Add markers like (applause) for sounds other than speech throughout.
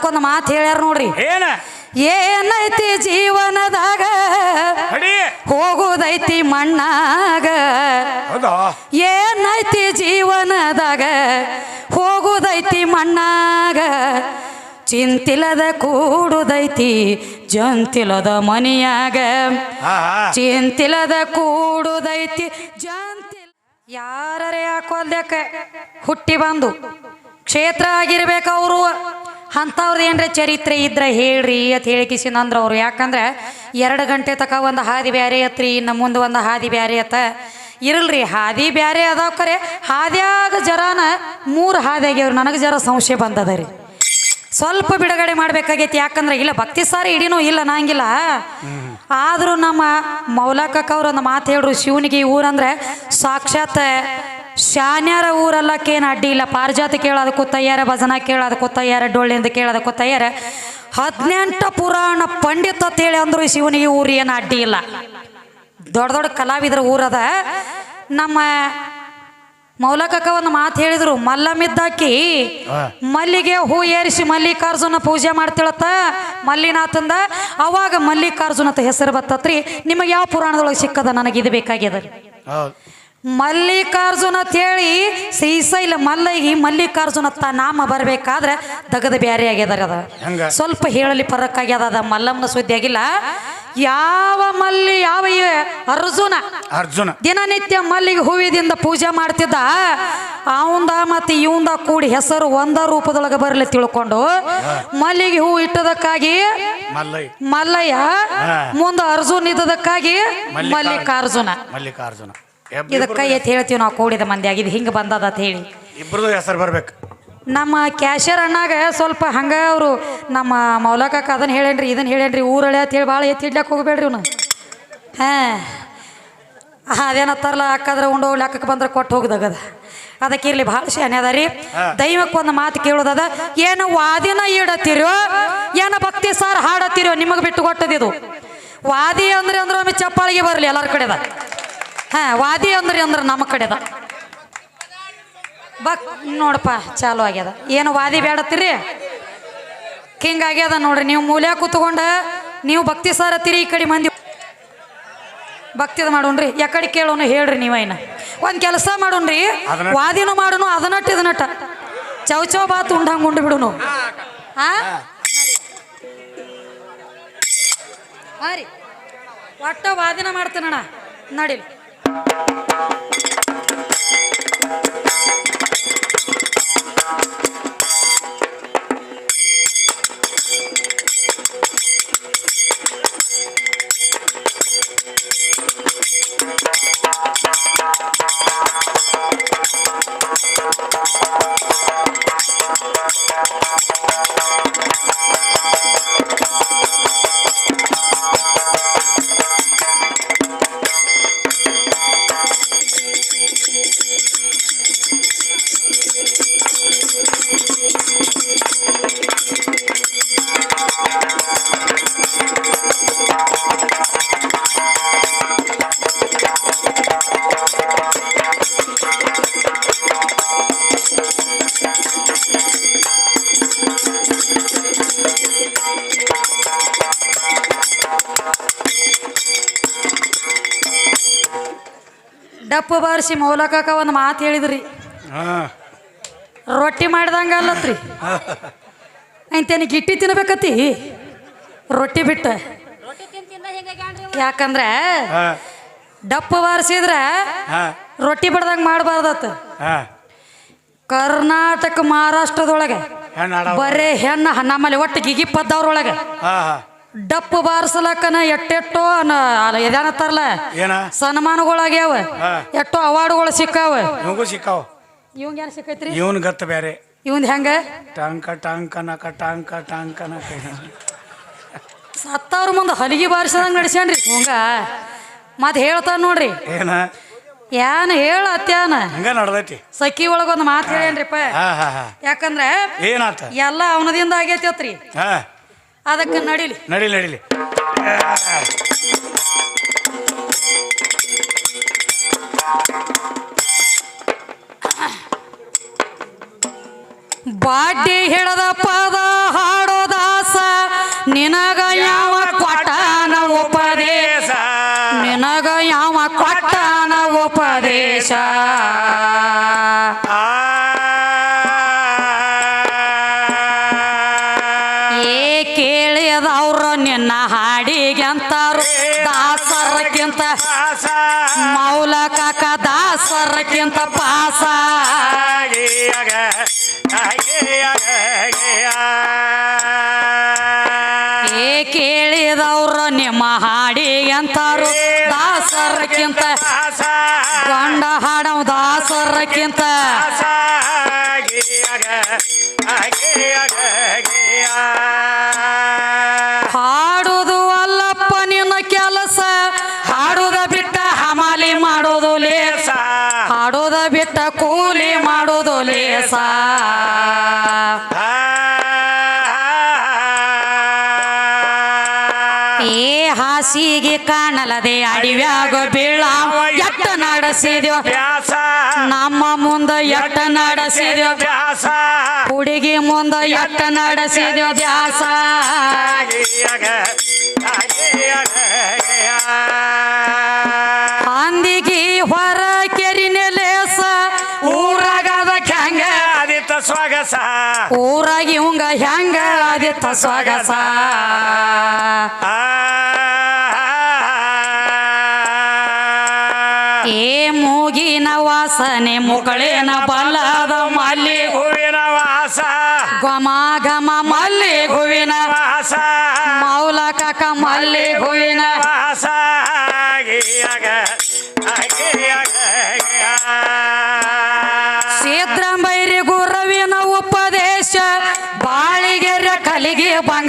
ಅದಕ್ಕೊಂದು ಮಾತು ಹೇಳ್ಯಾರ ನೋಡ್ರಿ. ಏನ? ಏನೈತಿ ಜೀವನದಾಗ? ಅಡಿ. ಹೋಗುದೈತಿ ಮಣ್ಣಾಗ? ಹೌದಾ? ಏನೈತಿ ಜೀವನದಾಗ? ಹೋಗುದೈತಿ ಮಣ್ಣಾಗ? ಚಿಂತಿಲದ ಕೂಡುದೈತಿ ಜಂತಿಲದ ಮನಿಯಾಗ? ಹಾ ಹಾ. ಚಿಂತಿಲದ ಕೂಡುದೈತಿ ಜಂತಿಲ ಯಾರರೇ ಹಾಕೋಲ್ದಕ್ಕ ಹುಟ್ಟಿ ಬಂದು ಕ್ಷೇತ್ರ ಆಗಿರ್ಬೇಕು ಅವರು ಅಂಥವ್ರದ್ದು ಏನರ ಚರಿತ್ರೆ ಇದ್ರೆ ಹೇಳ್ರಿ ಅಂತ ಹೇಳಿಕಿಸಿನ ಅಂದ್ರೆ ಅವ್ರು ಯಾಕಂದ್ರೆ ಎರಡು ಗಂಟೆ ತಕ ಒಂದು ಹಾದಿ ಬ್ಯಾರೆ ಐತ್ರಿ ಇನ್ನು ಮುಂದೆ ಒಂದು ಹಾದಿ ಬ್ಯಾರೆ ಐತ ಇರಲ್ರಿ, ಹಾದಿ ಬ್ಯಾರೆ ಅದಾವ ಕರೆ. ಹಾದ್ಯಾಗ ಜರಾನ ಮೂರು ಹಾದಿ ಆಗ್ಯಾವ್ರಿ. ನನಗೆ ಜರ ಸಂಶಯ ಬಂದದ ರೀ. ಸ್ವಲ್ಪ ಬಿಡುಗಡೆ ಮಾಡ್ಬೇಕಾಗೈತಿ. ಯಾಕಂದ್ರೆ ಇಲ್ಲ, ಭಕ್ತಿ ಸಾರ ಇಡೀನೂ ಇಲ್ಲ, ನಂಗಿಲ್ಲ. ಆದರೂ ನಮ್ಮ ಮೌಲಾಕಕ್ಕ ಅವ್ರು ಒಂದು ಮಾತು ಹೇಳ್ರು. ಶಿವನಿಗೆ ಊರಂದ್ರೆ ಸಾಕ್ಷಾತ್ ಶಾನ್ಯಾರ ಊರಲ್ಲಕ್ಕೇನು ಅಡ್ಡಿ ಇಲ್ಲ. ಪಾರಿಜಾತ ಕೇಳೋದಕ್ಕೂ ತಯಾರ ಭಜನ ಕೇಳೋದಕ್ಕೂ ತಯ್ಯಾರ ಡೊಳ್ಳಿಂದ ಕೇಳೋದಕ್ಕೂ ತಯಾರ. ಹದಿನೆಂಟು ಪುರಾಣ ಪಂಡಿತ ಅಂತೇಳಿ ಅಂದ್ರು ಶಿವನಿಗೆ ಊರು ಏನು ಅಡ್ಡಿ ಇಲ್ಲ. ದೊಡ್ಡ ದೊಡ್ಡ ಕಲಾವಿದರ ಊರದ. ನಮ್ಮ ಮೌಲಕಕ್ಕ ಒಂದು ಮಾತು ಹೇಳಿದ್ರು ಮಲ್ಲಮಿದ್ದಾಕಿ. ಮಲ್ಲಿಗೆ ಹೂ ಏರಿಸಿ ಮಲ್ಲಿಕಾರ್ಜುನ ಪೂಜೆ ಮಾಡ್ತಿಳತ್ತ ಮಲ್ಲಿನಾಥಂದ. ಅವಾಗ ಮಲ್ಲಿಕಾರ್ಜುನ ಅಂತ ಹೆಸರು ಬತ್ತತ್ರಿ. ನಿಮಗೆ ಯಾವ ಪುರಾಣದೊಳಗೆ ಸಿಕ್ಕದ ನನಗೆ ಇದು ಬೇಕಾಗ್ಯದ. ಮಲ್ಲಿಕಾರ್ಜುನ ಅಂತೇಳಿ ಶ್ರೀಶೈಲ ಮಲ್ಲಗಿ ಮಲ್ಲಿಕಾರ್ಜುನ ತ ನಾಮ ಬರಬೇಕಾದ್ರೆ ದಗದ ಬ್ಯಾರೆ ಆಗ್ಯದ ಅದ. ಸ್ವಲ್ಪ ಹೇಳಲಿ ಪರಕ್ಕಾಗ್ಯದ ಅದ. ಮಲ್ಲಮ್ಮನ ಸುದ್ದಿ ಆಗಿಲ್ಲ. ಯಾವ ಮಲ್ಲಿ ಯಾವ ಅರ್ಜುನ ಅರ್ಜುನ. ದಿನನಿತ್ಯ ಮಲ್ಲಿಗೆ ಹೂವಿದಿಂದ ಪೂಜೆ ಮಾಡ್ತಿದ್ದ ಅವಂದ ಮತ್ತೆ ಇವಂದ ಕೂಡಿ ಹೆಸರು ಒಂದ ರೂಪದೊಳಗೆ ಬರಲಿ ತಿಳ್ಕೊಂಡು ಮಲ್ಲಿಗೆ ಹೂ ಇಟ್ಟದಕ್ಕಾಗಿ ಮಲ್ಲೈ ಮಲ್ಲಯ್ಯ. ಮುಂದ ಅರ್ಜುನ್ ಇದ್ದದಕ್ಕಾಗಿ ಮಲ್ಲಿಕಾರ್ಜುನ. ಮಲ್ಲಿಕಾರ್ಜುನ. ಇದಕ್ಕ ಎತ್ ಹೇಳ್ತೀವಿ ನಾವು ಕೂಡಿದ ಮಂದಿ ಆಗಿದೆ ಹಿಂಗೆ ಬಂದದ ಅಂತ ಹೇಳಿ. ಇಬ್ಬರು ಹೆಸರು ಬರ್ಬೇಕು. ನಮ್ಮ ಕ್ಯಾಶಿಯರ್ ಅಣ್ಣಾಗ ಸ್ವಲ್ಪ ಹಂಗ ಅವರು ನಮ್ಮ ಮೌಲಕಕ್ಕ ಅದನ್ನ ಹೇಳೇನ್ರಿ ಇದನ್ನ ಹೇಳೇನ್ರಿ ಊರಳೆ ಅಂತ ಹೇಳಿ ಭಾಳ ಎತ್ತಿ ಇಡ್ಲಕ್ಕೆ ಹೋಗ್ಬೇಡ್ರಿ ಇವ್ನು. ಹಾಂ. ಅದೇನತ್ತಾರಲ್ಲ ಅಕ್ಕಾದ್ರೆ ಉಂಡು ಲೆಕ್ಕಕ್ಕೆ ಬಂದ್ರೆ ಕೊಟ್ಟು ಹೋಗ್ದಾಗದ. ಅದಕ್ಕೆ ಇರ್ಲಿ ಭಾಳ ಶಾನೆ ಅದ ರೀ. ದೈವಕ್ಕೆ ಒಂದು ಮಾತು ಕೇಳೋದದ ಏನು ವಾದಿನ ಈಡತ್ತೀರೋ ಏನು ಭಕ್ತಿ ಸಾರ್ ಹಾಡತ್ತೀರೋ ನಿಮಗೆ ಬಿಟ್ಟು ಕೊಟ್ಟದಿದು. ವಾದಿ ಅಂದ್ರೆ ಅಂದ್ರೆ ಒಮ್ಮೆ ಚಪ್ಪಾಳಿಗೆ ಬರಲಿ ಎಲ್ಲರ ಕಡೆದ. ಹಾಂ ವಾದಿ ಅಂದ್ರೆ ಅಂದ್ರೆ ನಮ್ಮ ಕಡೆದ ಬಕ್ ನೋಡಪ್ಪ ಚಾಲು ಆಗ್ಯದ. ಏನು ವಾದಿ ಬೇಡತ್ತೀರಿ ಆಗ್ಯದ ನೋಡ್ರಿ. ನೀವು ಮೂಲ್ಯ ಕೂತ್ಕೊಂಡ ನೀವು ಭಕ್ತಿ ಸಾರತ್ತೀರಿ ಈ ಕಡೆ ಮಂದಿ. ಭಕ್ತಿದ ಮಾಡೋಣ್ರಿ. ಯಾಕಡೆ ಕೇಳೋನು ಹೇಳ್ರಿ ನೀವೇನ ಒಂದು ಕೆಲಸ ಮಾಡೋಣ್ರಿ. ವಾದಿನೂ ಮಾಡೋನು ಅದನ್ನಟ್ಟು ಇದನ್ನಟ್ಟ ಚೌ ಚೌ ಬಾತ್ ಉಂಡಂಗೆ ಉಂಡು ಬಿಡುನು. ಹಾ. ಹಾ ರೀ. ಒಟ್ಟ ವಾದಿನ ಮಾಡ್ತೀನಣ್ಣ. ನಡಿಲಿ. Thank you. ಡಪ್ಪು ಬಾರಿಸಿ ಮೌಲಕಕ್ಕ ಒಂದು ಮಾತು ಹೇಳಿದ್ರಿ. ಹಾ. ರೊಟ್ಟಿ ಮಾಡ್ದಂಗ ಅಲ್ಲತ್ರಿ. ಅಂತೇನಿ ಗಿಟ್ಟಿ ತಿನ್ಬೇಕತ್ತಿ. ರೊಟ್ಟಿ ಬಿಟ್ಟ. ಯಾಕಂದ್ರೆ ಡಪ್ಪು ಬಾರಿಸಿದ್ರ ಹಾ. ರೊಟ್ಟಿ ಬಿಡ್ದಂಗ ಮಾಡಬಾರ್ದತ್ತ. ಹಾ. ಕರ್ನಾಟಕ ಮಹಾರಾಷ್ಟ್ರದೊಳಗೆ ಬರೇ ಹೆಣ್ಣು ನಮ್ಮಲ್ಲಿ ಒಟ್ಟು ಗಿಗಿ ಪದ್ದವ್ರೊಳಗೆ. ಹಾ ಹಾ. ಡಪ್ಪು ಬಾರಿಸಲಕ್ಕನ ಎಟ್ಟೆಟ್ಟೋ ಇದೇನತ್ತಾರಲ್ಲ ಏನ? ಸನ್ಮಾನಗಳಾಗ್ಯಾವ. ಹಾ. ಎಷ್ಟೋ ಅವಾರ್ಡ್ಗಳು ಸಿಕ್ಕಾವ. ಇವಂಗೂ ಸಿಕ್ಕಾವ. ಇವಂಗ ಏನ್ ಸಿಕ್ಕೈತ್ರಿ? ಇವನ್ ಗತ್ತ ಬೇರೆ ಇವಂದ್ ಹೆಂಗ? ಟಾಂಕ ಟಾಂಕ ನಕ ಟಾಂಕ ಟಾಂಕ ನಕ. ಸತ್ತವ್ರ ಮುಂದೆ ಹಲಿಗೆ ಬಾರಿಸದಂಗ ನಡ್ಸ್ಯಾನ್ರಿ ಹಂಗ ಮತ್ ಹೇಳ್ತಾನ ನೋಡ್ರಿ. ಏನ? ಏನ್ ಹೇಳ ಅತ್ಯಾನ? ಹಂಗ ನಡ್ದೈತಿ. ಸಖಿ ಒಳಗೊಂದು ಮಾತು ಹೇಳೇನ್ರಿಪ್ಪ ಯಾಕಂದ್ರೆ ಏನಾತ? ಎಲ್ಲ ಅವನದಿಂದ ಆಗೈತಿ ಹಾ. ಅದಕ್ಕೆ ನಡಿಲಿ. ನಡಿಲಿ ನಡಿಲಿ. ಬಾಡ್ಡಿ ಹೇಳದ ಪದ. ಕೇಳಿದವ್ರ ನಿನ್ನ ಹಾಡಿಗೆ ಅಂತಾರು ದಾಸರಕ್ಕಿಂತ ಮೌಲ ಕಾಕ ದಾಸರಕ್ಕಿಂತ ಪಾಸ. ಏ ಕೇಳಿದವ್ರ ನಿಮ್ಮ ಹಾಡಿಗೆಂತಾರು. ದಾಸರಕ್ಕಿಂತ ಕೊಂಡ ಗಂಡ ಹಾಡವ್ ದಾಸರಕ್ಕಿಂತ. ಬಿಟ್ಟ ಕೂಲಿ ಮಾಡೋದು ಲೇಸ. ಏ ಹಾಸಿಗೆ ಕಾಣಲದೆ ಅಡಿವ್ಯಾಗ ಬೀಳ ಎಟ್ಟ ನಡೆಸಿದ್ಯೋ. ವ್ಯಾಸ ನಮ್ಮ ಮುಂದ ಎಟ್ಟ ನಡೆಸಿದ್ಯೋ. ವ್ಯಾಸ ಹುಡುಗಿ ಮುಂದ ಎಟ್ಟ ನಡೆಸಿದ್ಯೋ ದ್ಯಾಸ. ಹಂದಿಗೆ ಹೊರ ಸ್ವಾಗಸ ಊರಾಗಿ ಇವಂಗ ಹೆಂಗ ಆದಿತ್ತ ಸೊಗಸ ಏ ಮೂಗಿನ ವಾಸನೆ ಮುಗಳೇನ ಬಲ್ಲದ ಮಲ್ಲಿ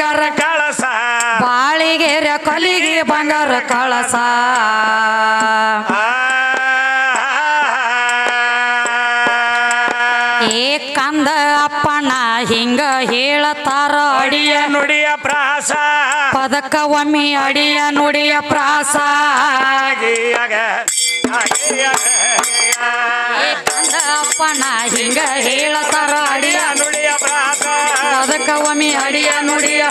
ಬಂಗಾರ ಕಳಸ. ಬಾಳಿಗೆರ ಕೊಲಿಗೆ ಬಂಗಾರ ಕಳಸ. ಏ ಕಂದ ಅಪ್ಪನ ಹಿಂಗ ಹೇಳತಾರ ಅಡಿಯ. ನುಡಿಯ ಪ್ರಾಸ ಪದಕ ಒಮ್ಮಿ ಅಡಿಯ ನುಡಿಯ ಪ್ರಾಸ ಕಂದ ಅಪ್ಪಣ್ಣ ಹಿಂಗ ಹೇಳತಾರ ಅಡಿಯ. ಪದಕ ಒಮ್ಮೆ ಅಡಿಯ ನುಡಿಯ.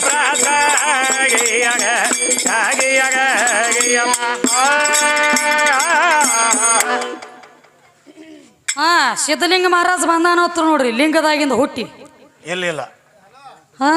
ಹಾ ಸಿದ್ಧಲಿಂಗ ಮಹಾರಾಜ್ ಬಂದಾನ ಹೊತ್ತು ನೋಡ್ರಿ ಲಿಂಗದಾಗಿಂದ ಹುಟ್ಟಿ ಇಲ್ಲ ಹಾ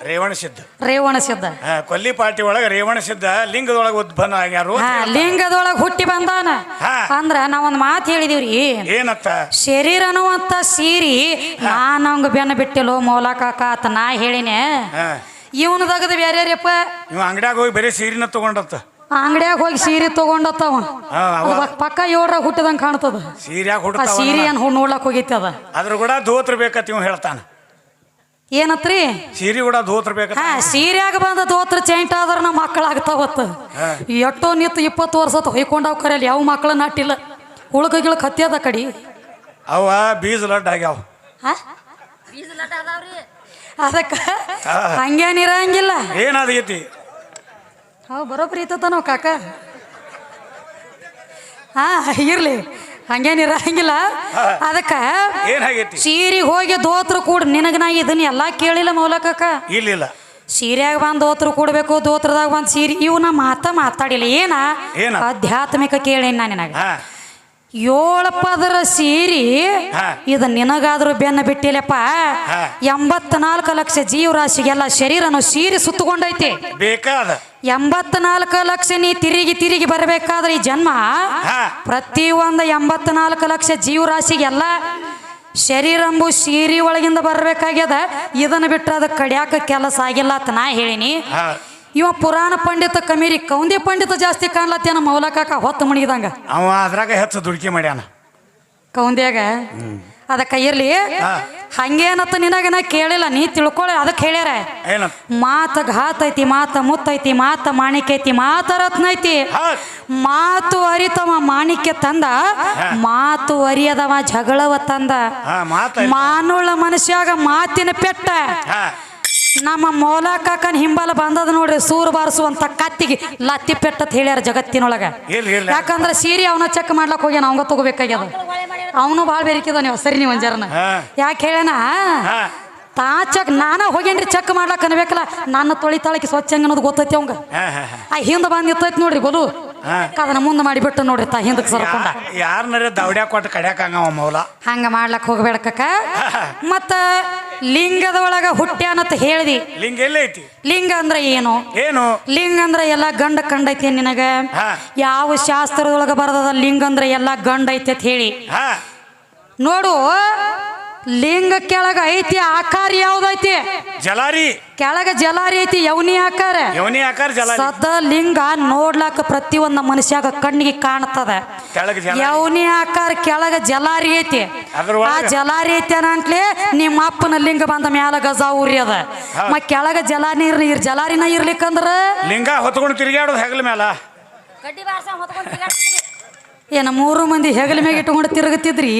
ರೇವಣ ಸಿದ್ಧ. ರೇವಣ ಸಿದ್ಧ. ಕೊಲ್ಲಿ ಪಾರ್ಟಿ ಒಳಗ ರೇವಣ ಸಿದ್ಧ ಲಿಂಗದೊಳಗ ಉದ್ಭವ ಆಗ್ಯಾರು ಹಾ ಲಿಂಗದೊಳಗ ಹುಟ್ಟಿ ಬಂದಾನ. ಹಾ. ಅಂದ್ರ ನಾವೊಂದ್ ಮಾತು ಹೇಳಿದಿವ್ರಿ. ಏನತ್ತ? ಶರೀರ ಅನ್ನುವಂತ ಸೀರಿ ನಾನಂಗ ಬೆನ್ನ ಬಿಟ್ಟಿಲ್ಲೋ ಮೌಲಕಾಕ ಅತ್ತ ನಾ ಹೇಳಿನೆ. ಹಾ. ಇವನು ಬೇರೆ ಬ್ಯಾರ್ಯಾರಪ್ಪ? ಇವ ಅಂಗಡ್ಯಾಗ ಹೋಗಿ ಬರೀ ಸೀರಿನ ತಗೊಂಡತ್ತ ಅಂಗಡಿಯಾಗ ಹೋಗಿ ಸೀರೆ ತಗೊಂಡತ್ತವ ಹಾ, ಅವ. ಅದು ಪಕ್ಕ ಯೋಡ್ರ ಹುಟ್ಟದಂಗ ಕಾಣ್ತದ. ಸೀರ್ಯಾಗ ಆ ಸೀರೆ ಏನ್ ನೋಡ್ಲಾಕ್ ನೋಡ್ಲಕ್ ಹೋಗೈತಿ ಅದ ಅದ್ರ ಕೂಡ ಧೋತ್ರ ಬೇಕತ್ ಇವ ಹೇಳ್ತಾನ. ಏನತ್ರಿ? ಸೀರೆ ಕೂಡ ಧೋತ್ರ ಬೇಕತ್ತ ಹಾ ಸೀರ್ಯಾಗ ಬಂದ ದೋತ್ರ ಚೈಂಟ್ ಆದ್ರೆ ನಮ್ಮ ಮಕ್ಕಳಾಗ್ತಾವತ್ತ. ಎಷ್ಟೋ ನಿತ್ತು ಇಪ್ಪತ್ತು ವರ್ಷ ಹೊಯ್ಕೊಂಡಾವ್ ಕರೆಯಲ್ಲಿ ಯಾವ ಮಕ್ಕಳ ನಾಟಿಲ್ಲ. ಉಳ್ಕ ಗಿಳಕ್ ಹತ್ಯದ ಕಡಿ. ಅವ ಬೀಜ ಲಡ್ ಆಗ್ಯಾವ. ಹಾ? ಅದಕ್ಕ. ಹಂಗೇನಿರಂಗಿಲ್ಲ ಏನಾದೈತಿ ಹೌ ಬರೋಬ್ರಿ ಇತ್ತ ನಾವು ಕಾಕ? ಹಾ ಇರ್ಲಿ. ಹಂಗೇನಿರಂಗಿಲ್ಲ ಅದಕ್ಕ ಏನಾಗೈತಿ ಸೀರೆ ಹೋಗಿ ದೋತ್ರ ಕೂಡ ನಿನಗ ನಾ ಇದನ್ನ ಎಲ್ಲಾ ಕೇಳಿಲ್ಲ ಮೌಲಕಕ್ಕ. ಇಲ್ಲ ಸೀರ್ಯಾಗ ಬಂದು ದೋತ್ರ ಕೂಡಬೇಕು ದೋತ್ರದಾಗ ಬಂದು ಸೀರೆ. ಇವು ನಾ ಮಾತ ಮಾತಾಡಿಲ್ಲ. ಏನ? ಏನ? ಆಧ್ಯಾತ್ಮಿಕ ಕೇಳೇನ ನಾ ನಿನಗ. ಏಳು ಪದರ ಸೀರಿ ಇದು ನಿನಗಾದ್ರೂ ಬೆನ್ನ ಬಿಟ್ಟಿಲ್ಲಪ್ಪ. ಎಂಬತ್ನಾಲ್ಕು ಲಕ್ಷ ಜೀವರಾಶಿಗೆಲ್ಲ ಶರೀರನು ಸೀರಿ ಸುತ್ತಕೊಂಡೈತಿ. ಬೇಕಾದ. ಎಂಬತ್ನಾಲ್ಕು ಲಕ್ಷ ನೀ ತಿರುಗಿ ತಿರುಗಿ ಬರಬೇಕಾದ್ರೆ ಈ ಜನ್ಮ. ಪ್ರತಿ ಒಂದು ಎಂಬತ್ನಾಲ್ಕು ಲಕ್ಷ ಜೀವರಾಶಿಗೆಲ್ಲ ಶರೀರಂಬು ಸೀರಿ ಒಳಗಿಂದ ಬರಬೇಕಾಗ್ಯದ. ಇದನ್ನ ಬಿಟ್ಟರೆ ಅದ ಕಡಿಯಾಕ ಕೆಲಸ ಆಗಿಲ್ಲ ಅಂತ ನಾ ಹೇಳಿನಿ. ಇವ ಪುರಾಣ ಪಂಡಿತ ಕಮೀರಿ ಕೌಂದಿ ಪಂಡಿತ ಜಾಸ್ತಿ ಕಾಣ್ಲತ್ತೇನ ಮೌಲಕಾಕ ಹೊತ್ತು ಮುಣಿದಂಗ ಅವ ಅದ್ರಾಗ ಹೆಚ್ಚು ದುಡ್ಕಿ ಮಾಡ್ಯಾನ. ಕೌಂದ್ಯಾಗ? ಅದಕ್ಕೆ ಇರ್ಲಿ. ಹಂಗೇನತ್ತ ನಿನಗ ನಾ ಕೇಳಿಲ್ಲ ನೀ ತಿಳ್ಕೊಳ್ಳಿ ಅದಕ್ಕೆ ಹೇಳ್ಯಾರ. ಮಾತ ಘಾತ ಐತಿ ಮಾತ ಮುತ್ತೈತಿ ಮಾತ ಮಾಣಿಕ್ಯ ಐತಿ ಮಾತ ರತ್ನ ಐತಿ. ಮಾತು ಅರಿತವ ಮಾಣಿಕ್ಯ ತಂದ ಮಾತು ಅರಿಯದವ ಜಗಳವ ತಂದ. ಮಾನುಳ ಮನುಷ್ಯಾಗ ಮಾತಿನ ಪೆಟ್ಟ. ನಮ್ಮ ಮೌಲ ಕಾಕನ ಹಿಂಬಲ ಬಂದದ ನೋಡ್ರಿ ಸೂರು ಬಾರಿಸುವಂತ ಕತ್ತಿಗೆ ಲತ್ತಿ ಪೆಟ್ಟತ್ ಹೇಳ್ಯಾರ ಜಗತ್ತಿನೊಳಗ. ಯಾಕಂದ್ರೆ ಸೀರೆ ಅವನ ಚೆಕ್ ಮಾಡ್ಲಕ್ ಹೋಗ್ಯಾನ ಅವಂಗ ತಗೋಬೇಕಾಗ್ಯದ. ಅವನು ಭಾಳ ಬೇರಿಕಿದ ನೀವು ಸರಿ ನೀವು ಒಂಜಾರನ. ಯಾಕೆ ಹೇಳ್ಯಾನ? ತಾ ಚೆಕ್ ನಾನ ಹೋಗ್ಯನ್ರಿ ಚೆಕ್ ಮಾಡ್ಲಕ್ ಅನ್ಬೇಕಲ್ಲ ನನ್ನ ತೊಳಿತಾಳಕ್ಕೆ ಸ್ವಚ್ಛ ಹೆಂಗ ಅನ್ನೋದು ಗೊತ್ತೈತಿ ಅವಂಗ? ಆ ಹಿಂದ ಬಂದ್ ನಿಂತೈತಿ ನೋಡ್ರಿ ಹಾ. ಅದನ್ನ ಮುಂದೆ ಮಾಡಿಬಿಟ್ಟು ನೋಡ್ರಿ ತಾ ಹಿಂದಕ್ಕೆ ಸರ್ಕೊಂಡ. ಯಾರನ್ನಾರ ದೌಡ್ಯಾ ಕೊಟ್ಟು ಕಡ್ಯಾಕಂಗ ಮೌಲ. ಹಂಗ ಮಾಡ್ಲಕ್ ಹೋಗ್ಬೇಡ ಕಕ್ಕ (laughs) ಮತ್ತ ಲಿಂಗದ ಒಳಗ ಹುಟ್ಟ್ಯಾನತ್ ಹೇಳ್ದಿ. ಲಿಂಗ ಎಲ್ಲ ಐತಿ? ಲಿಂಗ ಅಂದ್ರೆ ಏನು? ಏನು? ಲಿಂಗ ಅಂದ್ರೆ ಎಲ್ಲ ಗಂಡ ಕಂಡೈತಿ ನಿನಗ? ಯಾವ ಶಾಸ್ತ್ರದೊಳಗ ಬರದದ ಲಿಂಗ ಅಂದ್ರೆ ಎಲ್ಲ ಗಂಡ ಐತಿ ಅಂತ ಹೇಳಿ. ನೋಡು ಲಿಂಗ ಕೆಳಗ ಐತಿ ಆಕಾರ ಯಾವ್ದೈತಿ? ಜಲಾರಿ. ಕೆಳಗ ಜಲಾರಿ ಐತಿ ಯವನಿ ಆಕಾರ. ಯವನಿ ಆಕಾರ ಜಲಾರಿ. ಸದ ಲಿಂಗ ನೋಡ್ಲಾಕ ಪ್ರತಿಯೊಂದ ಮನುಷ್ಯಾಗ ಕಣ್ಣಿಗೆ ಕಾಣ್ತದ. ಯವನಿ ಆಕಾರ ಕೆಳಗ ಜಲಾರಿ ಐತಿ. ಆ ಜಲಾರಿ ಐತಿ ಅಂತಲೇ ನಿಮ್ಮ ಅಪ್ಪನ ಲಿಂಗ ಬಂದ ಮ್ಯಾಲ ಗಜ ಉರಿ ಅದ. ಮ ಕೆಳಗ ಜಲ ನೀರ್ ನೀರ್ ಜಲಾರಿನ ಇರ್ಲಿಕ್ಕಂದ್ರ? ಲಿಂಗ ಹೊತ್ಕೊಂಡು ತಿರುಗಾಡೋದು ಹೆಗಲ ಮ್ಯಾಲ. ಏನ ಮೂರು ಮಂದಿ ಹೆಗಲ ಮ್ಯಾಗ ಇಟ್ಕೊಂಡು ತಿರುಗತಿದ್ರಿ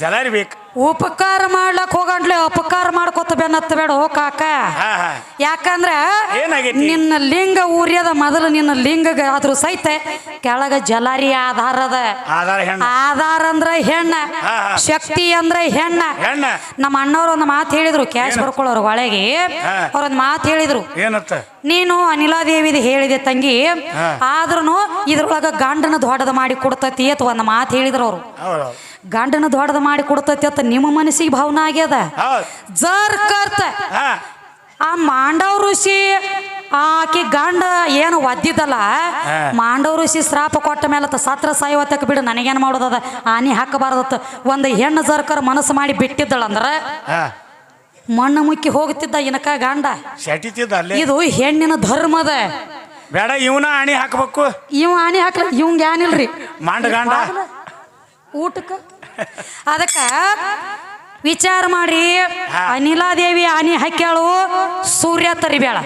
ಜಲಾರಿ ಬೇಕು. ಉಪಕಾರ ಮಾಡ್ಲಕ್ ಹೋಗಂಟ್ಲೆ ಅಪಕಾರ ಮಾಡ್ಕೊತ ಬೆನ್ನತ್ತ ಬೇಡ ಹೋ ಕಾಕ ಯಾಕಂದ್ರ ಏನಾಗೈತಿ? ನಿನ್ನ ಲಿಂಗ ಊರ್ಯದ ಮೊದಲು ನಿನ್ನ ಲಿಂಗ ಆದ್ರೂ ಸಹಿತ ಕೆಳಗ ಜಲಾರಿ ಆಧಾರದ ಆಧಾರ ಹೆಣ್ಣು. ಆಧಾರ ಅಂದ್ರ ಹೆಣ್ಣ ಹಾ, ಹಾ. ಶಕ್ತಿ ಅಂದ್ರ ಹೆಣ್ಣ. ಹೆಣ್ಣ. ನಮ್ಮ ಅಣ್ಣವ್ರು ಒಂದು ಮಾತು ಹೇಳಿದ್ರು ಕ್ಯಾಶ್ ಬರ್ಕೊಳ್ಳೋರು ಒಳಗೆ. ಹಾ. ಅವ್ರೊಂದು ಮಾತು ಹೇಳಿದ್ರು. ಏನತ್ತ ನೀನು ಅನಿಲಾದೇವಿದು ಹೇಳಿದೆ ತಂಗಿ. ಆದ್ರೂ ಇದ್ರೊಳಗ ಗಂಡನ ದೊಡ್ಡದ ಮಾಡಿ ಕೊಡ್ತತಿ ಅಂತ ಒಂದು ಮಾತು ಹೇಳಿದ್ರು ಅವರು. ಗಂಡನ ದೊಡ್ಡದ ಮಾಡಿ ಕೊಡ್ತೈತಿ ಅಂತ ನಿಮ್ಮ ಮನಸ್ಸಿಗೆ ಭಾವನ ಆಗ್ಯದ? ಜರ್ ಕರ್ತ. ಆ ಮಾಂಡವ ಋಷಿ ಆಕಿ ಗಂಡ ಏನು ಒದ್ದಿದ್ದಲ್ಲ. ಮಾಂಡವ ಋಷಿ ಶ್ರಾಪ ಕೊಟ್ಟ ಮೇಲೆ ತ ಸತ್ರ ಸಾಯುವತ್ತಕ್ಕೆ ಬಿಡು ನನಗೇನು ಮಾಡೋದದ? ಆನಿ ಹಾಕಬಾರ್ದತ್ತ. ಒಂದು ಹೆಣ್ಣು ಜರ್ಕರ್ ಮನಸ್ಸು ಮಾಡಿ ಬಿಟ್ಟಿದ್ದಳಂದ್ರೆ ಮಣ್ಣು ಮುಕ್ಕಿ ಹೋಗುತ್ತಿದ್ದ ಇನಕ ಗಂಡ. ಇದು ಹೆಣ್ಣಿನ ಧರ್ಮದ. ಬೇಡ ಇವನ ಆಣಿ ಹಾಕಬೇಕು. ಇವ್ ಆಣಿ ಹಾಕ್ಲ ಇವಂಗ ಏನಿಲ್ರಿ ಮಾಂಡ ಗಾಂಡ? ಊಟಕ್ಕ? ಅದಕ್ಕೆ ವಿಚಾರ ಮಾಡಿ ಹಾ. ಅನಿಲಾದೇವಿ ಆನಿ ಹಾಕ್ಯಾಳು ಸೂರ್ಯ ತರಿಬೇಳ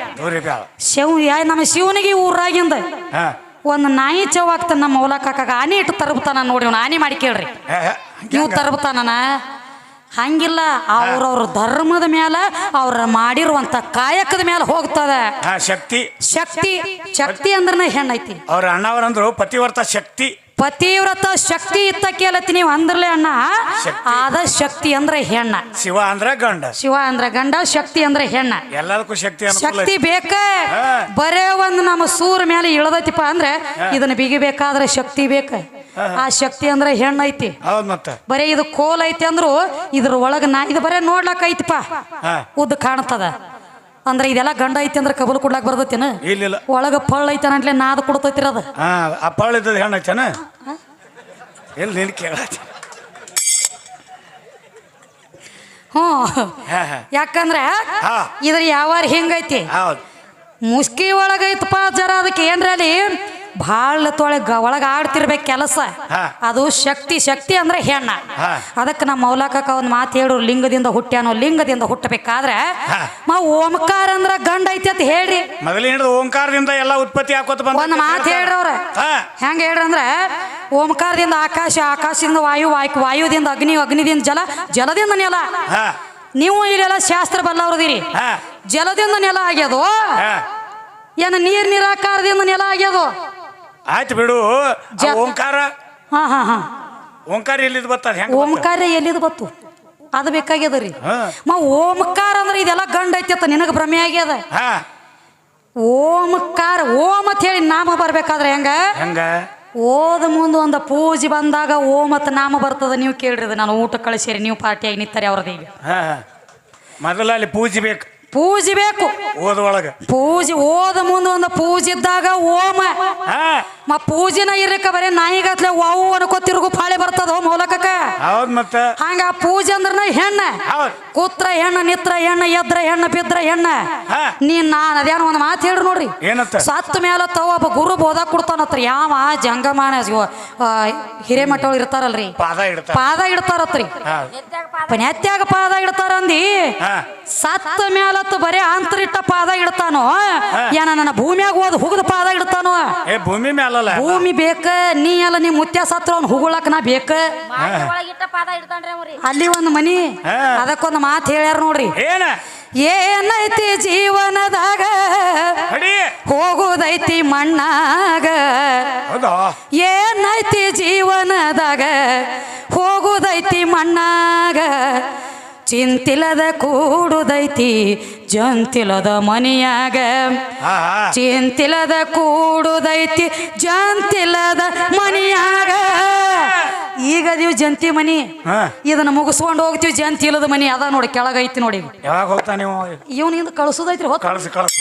ಶಿವ ಯಾ- ನಮ್ಮ ಶಿವನಿಗೆ ಊರಾಗಿಂದ ಒಂದು ನಾಯಿ ಚವಾಗ್ತಾನ ನಮ್ಮ ಹೊಲಕ್ಕಾಗ ಆನೆ ಇಟ್ಟು ತರಬತಾನ ನೋಡಿ ಅವ್ನು. ಆನಿ ಮಾಡಿ ಕೇಳ್ರಿ. ನೀವು ತರಬ್ತಾನ ಹಂಗಿಲ್ಲ ಅವ್ರವ್ರ ಧರ್ಮದ ಮೇಲೆ ಅವ್ರ ಮಾಡಿರುವಂತ ಕಾಯಕದ ಮೇಲೆ ಹೋಗ್ತದ. ಶಕ್ತಿ. ಶಕ್ತಿ ಶಕ್ತಿ ಅಂದ್ರನ ಹೆಣ್ಣೈತಿ. ಅವ್ರ ಅಣ್ಣವರಂದ್ರು ಪತಿವರ್ತ ಶಕ್ತಿ. ಪತಿವ್ರತ ಶಕ್ತಿ ಇತ್ತ ಕೇಳತ್ತಿ ನೀವು ಅಂದ್ರಲೇ ಅಣ್ಣ. ಆದ ಶಕ್ತಿ ಅಂದ್ರೆ ಹೆಣ್ಣ. ಶಿವ ಅಂದ್ರೆ ಗಂಡ. ಶಿವ ಅಂದ್ರೆ ಗಂಡ ಶಕ್ತಿ ಅಂದ್ರೆ ಹೆಣ್ಣ. ಎಲ್ಲದಕ್ಕೂ ಶಕ್ತಿ ಶಕ್ತಿ ಬೇಕ. ಬರೇ ಒಂದು ನಮ್ಮ ಸೂರ ಮೇಲೆ ಇಳದೈತಿಪ್ಪ ಅಂದ್ರೆ ಇದನ್ನ ಬಿಗಿಬೇಕಾದ್ರೆ ಶಕ್ತಿ ಬೇಕ. ಆ ಶಕ್ತಿ ಅಂದ್ರೆ ಹೆಣ್ಣೈತಿ ಐತಿ. ಬರೇ ಇದು ಕೋಲ್ ಐತಿ ಅಂದ್ರು ಇದ್ರ ಒಳಗ ನಾ ಇದು ಬರೇ ನೋಡ್ಲಕ್ ಐತಿಪ್ಪ. ಉದ್ದ ಕಾಣ್ತದ. ಅಂದ್ರೆ ಇದೆಲ್ಲ ಗಂಡ ಐತಿ ಅಂದ್ರೆ ಕಬಲ್ ಕೊಡ್ಲಾಕ್ ಬರ್ತೈತಿನ ಇಲ್ಲಿಲ್ಲ ಒಳಗ ಪಳ್ಳ ಐತನ ಅಂತಲೇ ನಾದ ಕೊಡ್ತೈತಿರ ಅದ ಆ ಪಳ್ಳ ಇದ್ದದ ಹೆಣ್ಣು ಚೆನ್ನ ಎಲ್ಲಿ ನೀನು ಕೇಳ ಹ್ಞೂ. ಯಾಕಂದ್ರೆ. ಇದ್ರ ಯಾವಾರ ಹೆಂಗೈತಿ? ಹೌದು. ಮುಸ್ಕಿ ಒಳಗೈತಪ್ಪ ಜರ ಅದಕ್ಕೆ ಏನ್ರ ಅಲ್ಲಿ? ಭಾಳ ತೊಳಗ ಒಳಗ ಆಡ್ತಿರ್ಬೇಕು ಕೆಲಸ. ಅದು ಶಕ್ತಿ ಶಕ್ತಿ ಅಂದ್ರೆ ಹೆಣ್ಣ. ಅದಕ್ಕೆ ನಮ್ಮ ಮೌಲಕಕ್ಕ ಒಂದು ಮಾತು ಹೇಳು ಲಿಂಗದಿಂದ ಹುಟ್ಟ್ಯಾನೋ ಲಿಂಗದಿಂದ ಹುಟ್ಟಬೇಕಾದ್ರೆ ಮಾ ಓಂಕಾರ ಅಂದ್ರ ಗಂಡ ಐತಿ ಅಂತ ಹೇಳ್ರಿ. ಓಂಕಾರದಿಂದ ಎಲ್ಲ ಉತ್ಪತ್ತಿ ಹಾಕೋತ ಒಂದು ಮಾತು ಹೇಳ್ರಿ ಅವ್ರ ಹೆಂಗ ಹೇಳ್ರಿ ಅಂದ್ರೆ ಓಂಕಾರದಿಂದ ಆಕಾಶ ಆಕಾಶದಿಂದ ವಾಯು ವಾಯು ವಾಯುದಿಂದ ಅಗ್ನಿ ಅಗ್ನಿದಿಂದ ಜಲ ಜಲದಿಂದ ನೆಲ. ನೀವು ಇಲ್ಲೆಲ್ಲ ಶಾಸ್ತ್ರ ಬಲ್ಲವ್ರದಿರಿ. ಜಲದಿಂದ ನೆಲ ಆಗ್ಯದು? ಏನ ನೀರ್ ನಿರಾಕಾರದಿಂದ ನೆಲ ಆಗ್ಯದು? ಆಯ್ತು ಬಿಡು. ಆ ಜ- ಓಂಕಾರ? ಹಾ ಹಾ ಹಾ. ಓಂಕಾರ ಎಲ್ಲಿದ್ ಬರ್ತದ ಹೆಂಗ ಓಂಕಾರ ಎಲ್ಲಿದು ಬತ್ತು ಅದು ಬೇಕಾಗ್ಯದ ರೀ ಹಾ. ಮ ಓಂಕಾರ ಅಂದ್ರೆ ಇದೆಲ್ಲ ಗಂಡ ಐತಿ ಅಂತ ನಿನಗೆ ಭ್ರಮೆ ಆಗ್ಯದ? ಹಾ. ಓಂಕಾರ ಓಂ ಅಂತ ಹೇಳಿ ನಾಮ ಬರ್ಬೇಕಾದ್ರೆ ಹೆಂಗ? ಹೆಂಗ? ಓದ ಮುಂದೆ ಒಂದು ಪೂಜೆ ಬಂದಾಗ ಓಂ ಅಂತ ನಾಮ ಬರ್ತದ ನೀವು ಕೇಳ್ರಿ ಅದು. ನಾನು ಊಟ ಕಳಿಸಿರಿ ನೀವು ಪಾರ್ಟಿಯಾಗಿ ನಿಂತಾರೆ ಅವ್ರದ್ದು ಈಗ ಹಾ ಹಾ. ಮೊದಲ ಅಲ್ಲಿ ಪೂಜೆ ಬೇಕು. ಪೂಜೆ ಬೇಕು. ಓದೊಳಗ. ಪೂಜೆ ಓದ ಮುಂದೆ ಒಂದು ಪೂಜೆ ಇದ್ದಾಗ ಓಮ. ಮ ಪೂಜೆನ ಇರಕ ಬರೀ ನಾಯಿಗತ್ಲೆ ವಾವು ಅನ್ಕೋತಿರ್ಗು ಪಾಳೆ ಬರ್ತದ ಮೂಲಕ ಮೌಲಕಕ್ಕ. ಹೌದ್ ಮತ್ತ? ಹಂಗ ಪೂಜೆ ಅಂದ್ರ ಹೆಣ್ಣ. ಕೂತ್ರ ಹೆಣ್ಣ ನಿತ್ರ ಹೆಣ್ಣ ಎದ್ರ ಹೆಣ್ಣ ಬಿದ್ರ ಹೆಣ್ಣ. ನೀ ನಾನು ಅದೇನೋ ಒಂದು ಮಾತು ಹೇಳ್ರಿ ನೋಡ್ರಿ. ಸತ್ತ ಮೇಲೆ ತವ ಒಬ್ಬ ಗುರು ಬೋಧ ಕೊಡ್ತಾನತ್ರ ಯಾವ ಜಂಗಮಾನ ಹಿರೇಮಠಗಳು ಇರ್ತಾರಲ್ರಿ. ಪಾದ ಇಡ್ತಾರ. ಪಾದ ಇಡ್ತಾರತ್ರಿ. ಎದ್ದಾಗ ಪಾದ ನೆತ್ಯಾಗ ಪಾದ ಇಡ್ತಾರ ಅಂದಿ. ಹಾ. ಸತ್ತ ಮೇಲತ್ತು ಬರೇ ಅಂತರಿಟ್ಟ ಪಾದ ಇಡ್ತಾನೋ ಏನ ನನ್ನ ಭೂಮಿಯಾಗ ಹೋದ್ ಹುಗದ ಪಾದ ಇಡ್ತಾನೋ. ಭೂಮಿ ಭೂಮಿ ಭೂಮಿ ಬೇಕ ನೀ ಎಲ್ಲ ನೀ ಮುತ್ಯ ಸತ್ರ ಅವ್ನು ಹುಗುಳಕ್ ನಾ ಬೇಕ? ಅಲ್ಲಿ ಒಂದು ಮನಿ ಅದಕ್ಕೊಂದ್ ಮಾತು ಹೇಳ್ಯಾರ ನೋಡ್ರಿ. ಏನ? ಏನೈತಿ ಜೀವನದಾಗ? ಹೋಗುದೈತಿ ಮಣ್ಣಾಗ? ಏನೈತಿ ಜೀವನದಾಗ? ಹೋಗುದೈತಿ ಮಣ್ಣಾಗ? ಚಿಂತಿಲದ ಕೂಡುದೈತಿ ಜಂತಿಲದ ಮನಿಯಾಗ. ಚಿಂತಿಲದ ಕೂಡುದೈತಿ ಜಂತಿಲದ ಮನಿಯಾಗ. ಈಗ ಅದೀವಿ ಜಂತಿ ಮನಿ ಇದನ್ನ ಮುಗಿಸ್ಕೊಂಡು ಹೋಗ್ತೀವಿ ಇಲ್ಲದ ಮನಿ. ಅದ ನೋಡಿ ಕೆಳಗೈತಿ ನೋಡಿ. ಯಾವಾಗ ಹೋಗ್ತಾನೆ ನೀವು ಇವನಿಂದ ಕಳಿಸೋದೈತ್ರಿ ಹೋಗಿ ಕಳಿಸಿ ಕಳ್ಸಿ.